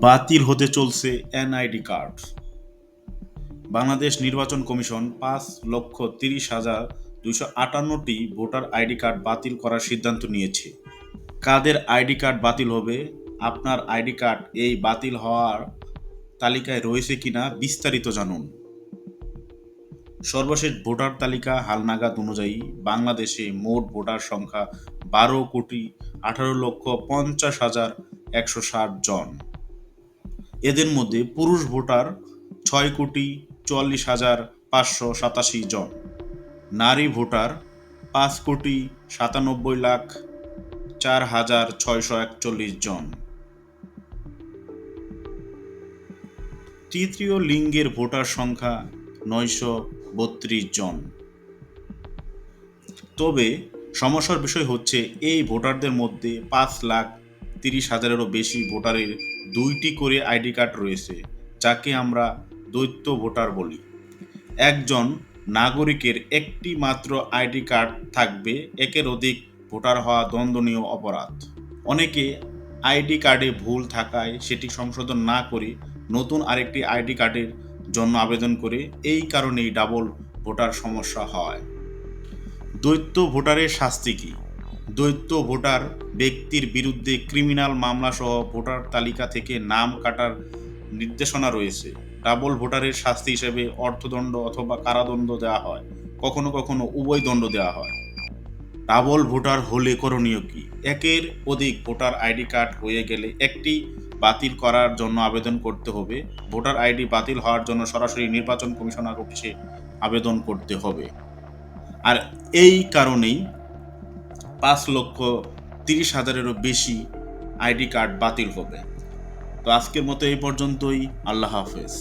বাতিল হতে চলছে এনআইডি কার্ড। বাংলাদেশ নির্বাচন কমিশন পাঁচ লক্ষ তিরিশ হাজার দুইশো আটান্নটি ভোটার আইডি কার্ড বাতিল করার সিদ্ধান্ত নিয়েছে। কাদের আইডি কার্ড বাতিল হবে? আপনার আইডি কার্ড এই বাতিল হওয়ার তালিকায় রয়েছে কিনা বিস্তারিত জানুন। সর্বশেষ ভোটার তালিকা হালনাগাদ অনুযায়ী বাংলাদেশে মোট ভোটার সংখ্যা বারো কোটি আঠারো লক্ষ পঞ্চাশ হাজার একশো ষাট জন। এদের মধ্যে পুরুষ ভোটার ছয় কোটি চুয়াল্লিশ হাজার পাঁচশো সাতাশি জন। নারী ভোটার পাঁচ কোটি সাতানব্বই লাখ চার হাজার ছয়শো একচল্লিশ জন। তৃতীয় লিঙ্গের ভোটার সংখ্যা নয়শো বত্রিশ জন। তবে সমস্যার বিষয় হচ্ছে এই ভোটারদের মধ্যে পাঁচ লাখ তিরিশ হাজারেরও বেশি ভোটারের দুইটি করে আইডি কার্ড রয়েছে, যাকে আমরা দ্বৈত ভোটার বলি। একজন নাগরিকের একটি মাত্র আইডি কার্ড থাকবে, একের অধিক ভোটার হওয়া দণ্ডনীয় অপরাধ। অনেকে আইডি কার্ডে ভুল থাকায় সেটি সংশোধন না করে নতুন আরেকটি আইডি কার্ডের জন্য আবেদন করে, এই কারণেই ডাবল ভোটার সমস্যা হয়। দ্বৈত ভোটারের শাস্তি কী? দ্বৈত ভোটার ব্যক্তির বিরুদ্ধে ক্রিমিনাল মামলা সহ ভোটার তালিকা থেকে নাম কাটার নির্দেশনা রয়েছে। ডাবল ভোটারের শাস্তি হিসেবে অর্থদণ্ড অথবা কারাদণ্ড দেওয়া হয়। কখনো কখনো উভয় দণ্ড দেওয়া হয়। ডাবল ভোটার হলে করণীয় কি? একের অধিক ভোটার আইডি কার্ড হয়ে গেলে একটি বাতিল করার জন্য আবেদন করতে হবে। ভোটার আইডি বাতিল হওয়ার জন্য সরাসরি নির্বাচন কমিশনার অফিসে আবেদন করতে হবে। আর এই কারণেই পাঁচ লক্ষ তিরিশ হাজারেরও বেশি আইডি কার্ড বাতিল হবে। তো আজকের মতো এই পর্যন্তই। আল্লাহ হাফেজ।